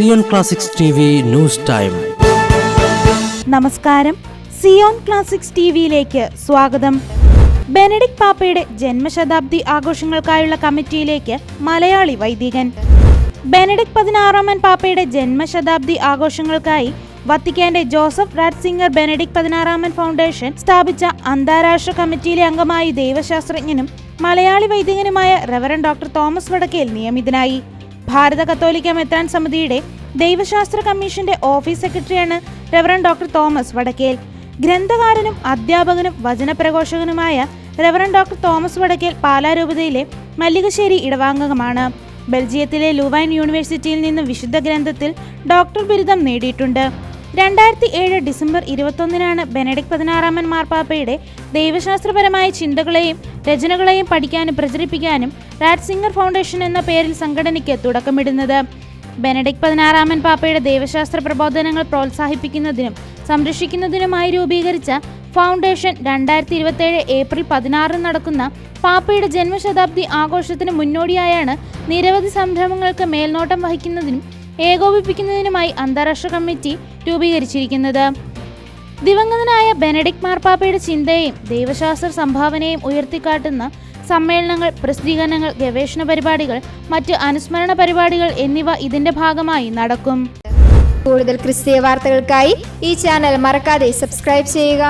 Zion classics news time. നമസ്കാരം. Zion classics T വിയിലേക്ക് സ്വാഗതം. ബെനഡിക് പാപ്പയുടെ ജന്മശതാബ്ദി ആഘോഷങ്ങൾക്കായുള്ള കമ്മിറ്റിയിലേക്ക് മലയാളി വൈദികൻ. ബെനഡിക് പതിനാറാമൻ പാപ്പയുടെ ജന്മശതാബ്ദി ആഘോഷങ്ങൾക്കായി വത്തിക്കാന്റെ ജോസഫ് റാറ്റ്സിംഗർ ബെനഡിക് പതിനാറാമൻ ഫൗണ്ടേഷൻ സ്ഥാപിച്ച അന്താരാഷ്ട്ര കമ്മിറ്റിയിലെ അംഗമായി ദൈവശാസ്ത്രജ്ഞനും മലയാളി വൈദികനുമായ റെവറൻ ഡോക്ടർ തോമസ് വടക്കേൽ നിയമിതനായി. ഭാരത കത്തോലിക്ക മെത്രാൻ സമിതിയുടെ ദൈവശാസ്ത്ര കമ്മീഷന്റെ ഓഫീസ് സെക്രട്ടറിയാണ് റെവറൻ ഡോക്ടർ തോമസ് വടക്കേൽ. ഗ്രന്ഥകാരനും അധ്യാപകനും വചനപ്രഘോഷകനുമായ റെവറൻ ഡോക്ടർ തോമസ് വടക്കേൽ പാലാരൂപതയിലെ മല്ലികശ്ശേരി ഇടവാംഗമാണ് ബെൽജിയത്തിലെ ലുവൈൻ യൂണിവേഴ്സിറ്റിയിൽ നിന്ന് വിശുദ്ധ ഗ്രന്ഥത്തിൽ ഡോക്ടർ ബിരുദം നേടിയിട്ടുണ്ട്. രണ്ടായിരത്തി ഏഴ് ഡിസംബർ ഇരുപത്തൊന്നിനാണ് ബെനഡിക് പതിനാറാമൻ മാർപ്പാപ്പയുടെ ദൈവശാസ്ത്രപരമായ ചിന്തകളെയും രചനകളെയും പഠിക്കാനും പ്രചരിപ്പിക്കാനും റാറ്റ് സിംഗർ ഫൗണ്ടേഷൻ എന്ന പേരിൽ സംഘടനയ്ക്ക് തുടക്കമിടുന്നത്. ബെനഡിക് പതിനാറാമൻ പാപ്പയുടെ ദൈവശാസ്ത്ര പ്രബോധനങ്ങൾ പ്രോത്സാഹിപ്പിക്കുന്നതിനും സംരക്ഷിക്കുന്നതിനുമായി രൂപീകരിച്ച ഫൗണ്ടേഷൻ രണ്ടായിരത്തി ഇരുപത്തേഴ് ഏപ്രിൽ പതിനാറിന് നടക്കുന്ന പാപ്പയുടെ ജന്മശതാബ്ദി ആഘോഷത്തിന് മുന്നോടിയായാണ് നിരവധി സംരംഭങ്ങൾക്ക് മേൽനോട്ടം വഹിക്കുന്നതിനും ഏകോപിപ്പിക്കുന്നതിനുമായി അന്താരാഷ്ട്ര കമ്മിറ്റി രൂപീകരിച്ചിരിക്കുന്നത്. ദിവംഗതനായ ബെനഡിക് മാർപ്പാപ്പയുടെ ചിന്തയെയും ദൈവശാസ്ത്ര സംഭാവനയും ഉയർത്തിക്കാട്ടുന്ന സമ്മേളനങ്ങൾ പ്രസിദ്ധീകരണങ്ങൾ ഗവേഷണ പരിപാടികൾ മറ്റ് അനുസ്മരണ പരിപാടികൾ എന്നിവ ഇതിന്റെ ഭാഗമായി നടക്കും. കൂടുതൽ ക്രിസ്തീയ വാർത്തകൾക്കായി ഈ ചാനൽ മറക്കാതെ സബ്സ്ക്രൈബ് ചെയ്യുക.